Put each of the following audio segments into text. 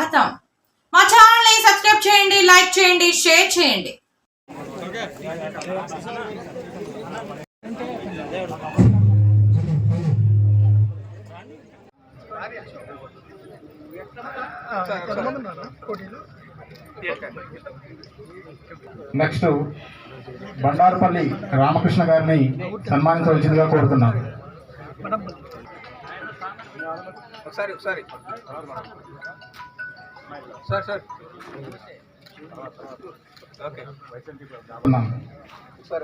స్వాగతం. మా ఛానల్ని సబ్స్క్రైబ్ చేయండి లైక్ చేయండి షేర్ చేయండి. నెక్స్ట్ బండారుపల్లి రామకృష్ణ గారిని సన్మానించవలసిందిగా కోరుతున్నాం ఒకసారి ఒకసారి. Sir sir.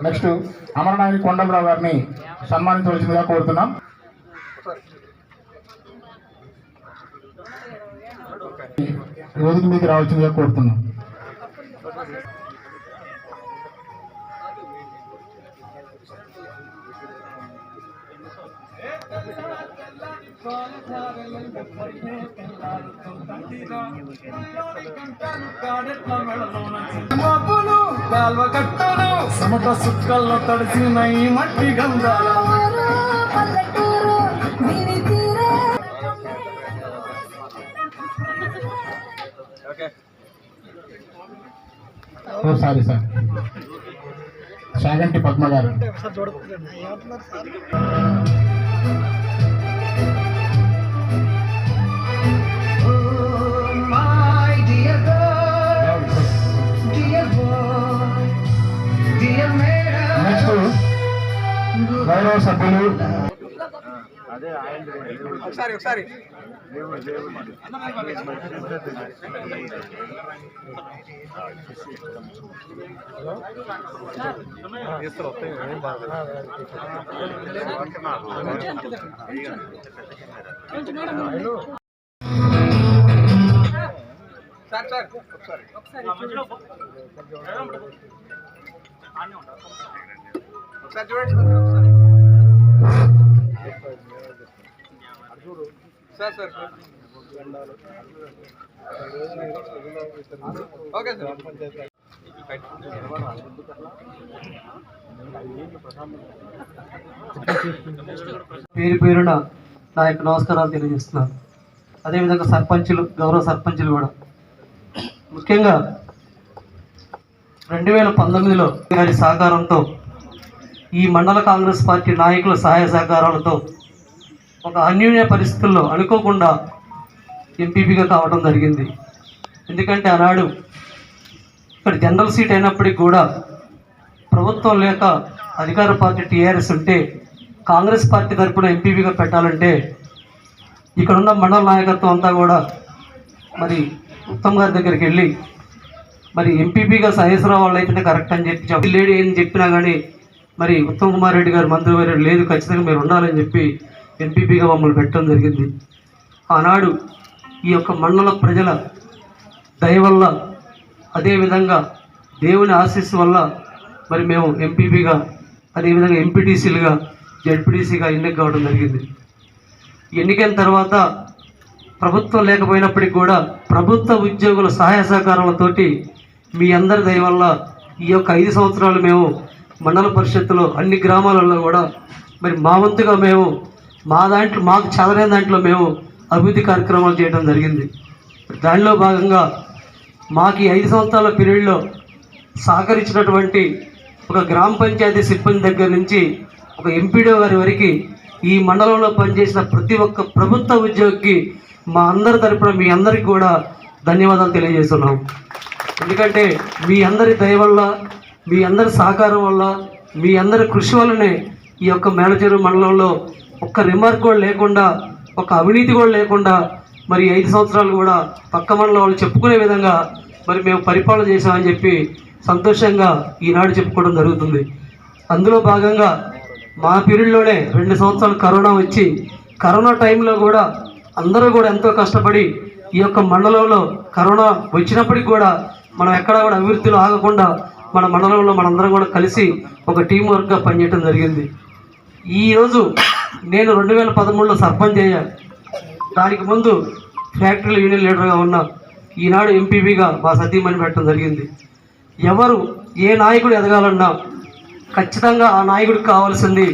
Next Amaranayani Kondalarao గారిని సన్మానించవలసిందిగా కోరుతున్నాం. ఒకసారి మీకు రావాల్సిందిగా కోరుతున్నాం. మబ్బులు కాల్వ కట్టలు సమట సుక్కల్లో తడిసిన ఈ మట్టి గంధాల. ఓ సారీ సార్. సాగంటి పద్మ గారు ఒకసారి ఒకసారి. Sir sir. ఒకసారి ఒకసారి చూడండి. ఒకసారి ఓకే సార్. పేరు పేరున నా యొక్క నమస్కారాలు తెలియజేస్తున్నాను. అదేవిధంగా సర్పంచులు గౌరవ సర్పంచులు కూడా. ముఖ్యంగా రెండు వేల పంతొమ్మిదిలో గారి సహకారంతో ఈ మండల కాంగ్రెస్ పార్టీ నాయకుల సహాయ సహకారాలతో ఒక అన్యూన్య పరిస్థితుల్లో అనుకోకుండా ఎంపీపీగా కావడం జరిగింది. ఎందుకంటే ఆనాడు ఇక్కడ జనరల్ సీట్ అయినప్పటికీ కూడా ప్రభుత్వం లేక అధికార పార్టీ టీఆర్ఎస్ ఉంటే కాంగ్రెస్ పార్టీ తరఫున ఎంపీపీగా పెట్టాలంటే ఇక్కడున్న మండల నాయకత్వం అంతా కూడా మరి ఉత్తమ్ గారి దగ్గరికి వెళ్ళి మరి ఎంపీపీగా సహేశ్వరరావు వాళ్ళు అయితేనే కరెక్ట్ అని చెప్పి చెప్పి లేడీ అని చెప్పినా కానీ మరి ఉత్తమ్ కుమార్ రెడ్డి గారు మంత్రి గారు లేదు ఖచ్చితంగా మీరు ఉండాలని చెప్పి ఎంపీపీగా మమ్మల్ని పెట్టడం జరిగింది. ఆనాడు ఈ యొక్క మండల ప్రజల దయ వల్ల అదేవిధంగా దేవుని ఆశీస్సు వల్ల మరి మేము ఎంపీపీగా అదేవిధంగా ఎంపీటీసీలుగా జడ్పీటీసీగా ఎన్నిక కావడం జరిగింది. ఎన్నికైన తర్వాత ప్రభుత్వం లేకపోయినప్పటికీ కూడా ప్రభుత్వ ఉద్యోగుల సహాయ సహకారాలతోటి మీ అందరి దయ వల్ల ఈ యొక్క ఐదు సంవత్సరాలు మేము మండల పరిషత్తులో అన్ని గ్రామాలలో కూడా మరి మా వంతుగా మేము మా దాంట్లో మాకు చదవలేని దాంట్లో మేము అభివృద్ధి కార్యక్రమాలు చేయడం జరిగింది. దానిలో భాగంగా మాకు ఈ ఐదు సంవత్సరాల పీరియడ్లో సహకరించినటువంటి ఒక గ్రామ పంచాయతీ సిబ్బంది దగ్గర నుంచి ఒక ఎంపీడో గారి వరకు ఈ మండలంలో పనిచేసిన ప్రతి ఒక్క ప్రభుత్వ ఉద్యోగికి మా అందరి తరపున మీ అందరికి కూడా ధన్యవాదాలు తెలియజేస్తున్నాం. ఎందుకంటే మీ అందరి దయ వల్ల మీ అందరి సహకారం వల్ల మీ అందరి కృషి వల్లనే ఈ యొక్క మేలచెరు మండలంలో ఒక్క రిమార్క్ కూడా లేకుండా ఒక అవినీతి కూడా లేకుండా మరి ఐదు సంవత్సరాలు కూడా పక్క మండలం వాళ్ళు చెప్పుకునే విధంగా మరి మేము పరిపాలన చేశామని చెప్పి సంతోషంగా ఈనాడు చెప్పుకోవడం జరుగుతుంది. అందులో భాగంగా మా పీరియడ్లోనే రెండు సంవత్సరాలు కరోనా వచ్చి కరోనా టైంలో కూడా అందరూ కూడా ఎంతో కష్టపడి ఈ యొక్క మండలంలో కరోనా వచ్చినప్పటికి కూడా మనం ఎక్కడా కూడా అభివృద్ధిలో ఆగకుండా మన మండలంలో మనందరం కూడా కలిసి ఒక టీం వర్క్గా పనిచేయడం జరిగింది. ఈరోజు నేను రెండు వేల పదమూడులో సర్పంచ్ అయ్యాను దానికి ముందు ఫ్యాక్టరీల యూనియన్ లీడర్గా ఉన్నా ఈనాడు ఎంపీపీగా మా సతీమణి పెట్టడం జరిగింది. ఎవరు ఏ నాయకుడు ఎదగాలన్నా ఖచ్చితంగా ఆ నాయకుడికి కావాల్సింది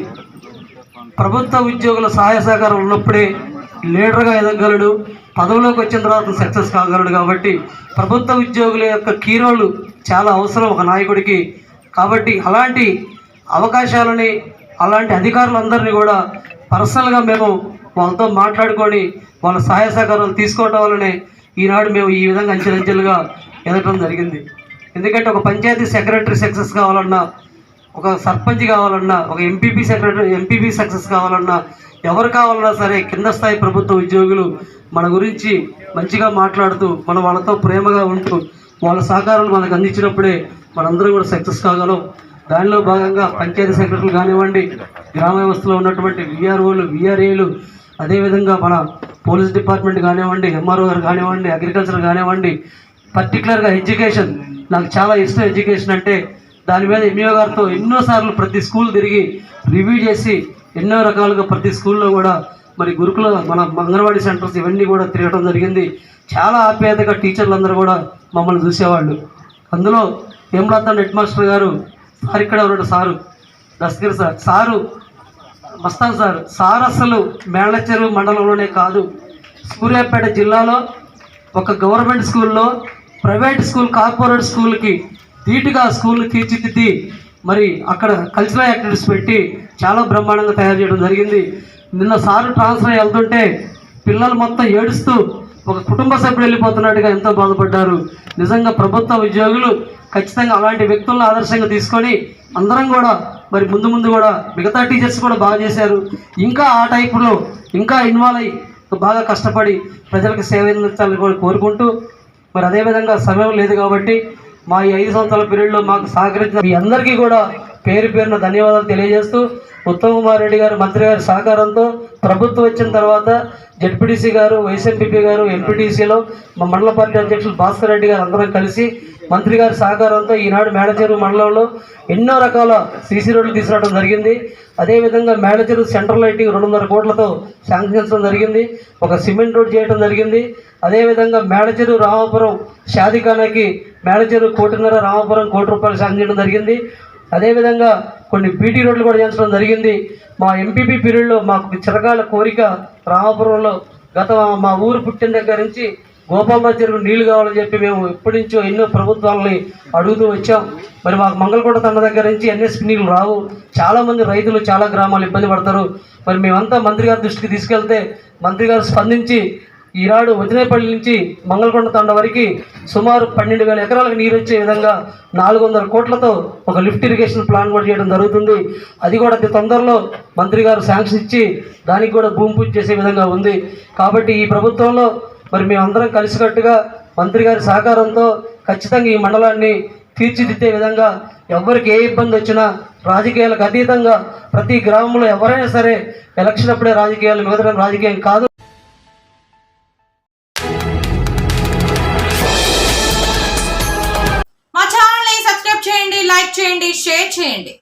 ప్రభుత్వ ఉద్యోగుల సహాయ సహకారం ఉన్నప్పుడే లీడర్గా ఎదగలడు పదవిలోకి వచ్చిన తర్వాత సక్సెస్ కాగలడు కాబట్టి ప్రభుత్వ ఉద్యోగుల యొక్క కీరోలు చాలా అవసరం ఒక నాయకుడికి. కాబట్టి అలాంటి అవకాశాలని అలాంటి అధికారులందరినీ కూడా పర్సనల్గా మేము వాళ్ళతో మాట్లాడుకొని వాళ్ళ సహాయ సహకారాలు తీసుకోవడం వల్లనే ఈనాడు మేము ఈ విధంగా అంచెలంచెలుగా ఎదగడం జరిగింది. ఎందుకంటే ఒక పంచాయతీ సెక్రటరీ సక్సెస్ కావాలన్నా ఒక సర్పంచ్ కావాలన్నా ఒక ఎంపీపీ సెక్రటరీ ఎంపీపీ సక్సెస్ కావాలన్నా ఎవరు కావాలన్నా సరే కింద స్థాయి ప్రభుత్వ ఉద్యోగులు మన గురించి మంచిగా మాట్లాడుతూ మన వాళ్ళతో ప్రేమగా ఉంటూ వాళ్ళ సహకారాలు మనకు అందించినప్పుడే మనందరం కూడా సక్సెస్ కాగలం. దానిలో భాగంగా పంచాయతీ సెక్రటరీలు కానివ్వండి గ్రామ వ్యవస్థలో ఉన్నటువంటి విఆర్ఓలు విఆర్ఏలు అదేవిధంగా మన పోలీస్ డిపార్ట్మెంట్ కానివ్వండి ఎంఆర్ఓ గారు కానివ్వండి అగ్రికల్చర్ కానివ్వండి పర్టికులర్గా ఎడ్యుకేషన్ నాకు చాలా ఇష్టం ఎడ్యుకేషన్ అంటే దాని మీద ఎంఈఓ గారితో ఎన్నోసార్లు ప్రతి స్కూల్ తిరిగి రివ్యూ చేసి ఎన్నో రకాలుగా ప్రతి స్కూల్లో కూడా మరి గురుకుల మన అంగన్వాడీ సెంటర్స్ ఇవన్నీ కూడా తిరగడం జరిగింది. చాలా ఆప్యాయతగా టీచర్లు అందరూ కూడా మమ్మల్ని చూసేవాళ్ళు. అందులో హేమలత హెడ్ మాస్టర్ గారు సార్ ఇక్కడ ఉన్నాడు sir. Daskar sir sir Mastan sir. Sir అసలు మేళచెరువు మండలంలోనే కాదు. సూర్యాపేట జిల్లాలో ఒక గవర్నమెంట్ స్కూల్లో ప్రైవేట్ స్కూల్ కార్పొరేట్ స్కూల్కి ధీటుగా స్కూల్ని తీర్చిదిద్ది మరి అక్కడ కల్చరల్ యాక్టివిటీస్ పెట్టి చాలా బ్రహ్మాండంగా తయారు చేయడం జరిగింది. నిన్న సారు ట్రాన్స్ఫర్ వెళ్తుంటే పిల్లలు మొత్తం ఏడుస్తూ ఒక కుటుంబ సభ్యుడు వెళ్ళిపోతున్నట్టుగా ఎంతో బాధపడ్డారు. నిజంగా ప్రభుత్వ ఉద్యోగులు ఖచ్చితంగా అలాంటి వ్యక్తులను ఆదర్శంగా తీసుకొని అందరం కూడా మరి ముందు ముందు కూడా మిగతా టీచర్స్ కూడా బాగా చేశారు. ఇంకా ఆ టైపులో ఇంకా ఇన్వాల్వ్ అయ్యి బాగా కష్టపడి ప్రజలకు సేవ అందించాలని కూడా కోరుకుంటూ మరి అదేవిధంగా సమయం లేదు కాబట్టి మా ఈ ఐదు సంవత్సరాల పీరియడ్లో మాకు సహకరించిన మీ అందరికీ కూడా పేరు పేరున ధన్యవాదాలు తెలియజేస్తూ ఉత్తమ్ కుమార్ రెడ్డి గారు మంత్రి గారి సహకారంతో ప్రభుత్వం వచ్చిన తర్వాత జడ్పీటీసీ గారు వైఎస్ఎంపీపీ గారు ఎంపీటీసీలో మా మండల పార్టీ అధ్యక్షులు భాస్కర్ రెడ్డి గారు అందరం కలిసి మంత్రి గారి సహకారంతో ఈనాడు మేడచెరువు మండలంలో ఎన్నో రకాల సీసీ రోడ్లు తీసుకురావడం జరిగింది. అదేవిధంగా మేడచెరువు సెంట్రల్ లైటింగ్ రెండున్నర కోట్లతో శాంక్షన్ జరిగింది. ఒక సిమెంట్ రోడ్ చేయడం జరిగింది. అదేవిధంగా మేడచెరువు రామాపురం షాదిఖానాకి మేడచెరువు కోటిన్నర రామాపురం కోటి రూపాయలు శాంక్షించడం చేయడం జరిగింది. అదేవిధంగా కొన్ని బీటీ రోడ్లు కూడా చేయించడం జరిగింది. మా ఎంపీపీ పీరియడ్లో మాకు చిరకాల కోరిక రామాపురంలో గత మా ఊరు పుట్టిన దగ్గర నుంచి గోపాల చెరువు నీళ్ళు కావాలని చెప్పి మేము ఎప్పటి నుంచో ఎన్నో ప్రభుత్వాలని అడుగుతూ వచ్చాం. మరి మాకు మంగళకోట తండ దగ్గర నుంచి ఎన్ఎస్పి నీళ్ళు రావు. చాలామంది రైతులు చాలా గ్రామాలు ఇబ్బంది పడతారు. మరి మేమంతా మంత్రి గారి దృష్టికి తీసుకెళ్తే మంత్రి గారు స్పందించి ఈనాడు వదినేపల్లి నుంచి మంగళకొండ తండ వరకు సుమారు పన్నెండు వేల ఎకరాలకు నీరు వచ్చే విధంగా నాలుగు వందల కోట్లతో ఒక లిఫ్ట్ ఇరిగేషన్ ప్లాన్ కూడా చేయడం జరుగుతుంది. అది కూడా అతి తొందరలో మంత్రి గారు శాంక్షన్ ఇచ్చి దానికి కూడా భూమి పూజ చేసే విధంగా ఉంది. కాబట్టి ఈ ప్రభుత్వంలో మరి మేమందరం కలిసికట్టుగా మంత్రి గారి సహకారంతో ఖచ్చితంగా ఈ మండలాన్ని తీర్చిదిద్దే విధంగా ఎవరికి ఏ ఇబ్బంది వచ్చినా రాజకీయాలకు అతీతంగా ప్రతి గ్రామంలో ఎవరైనా సరే ఎలక్షన్ అప్పుడే రాజకీయాలు మిగతా రాజకీయం కాదు. చేయండి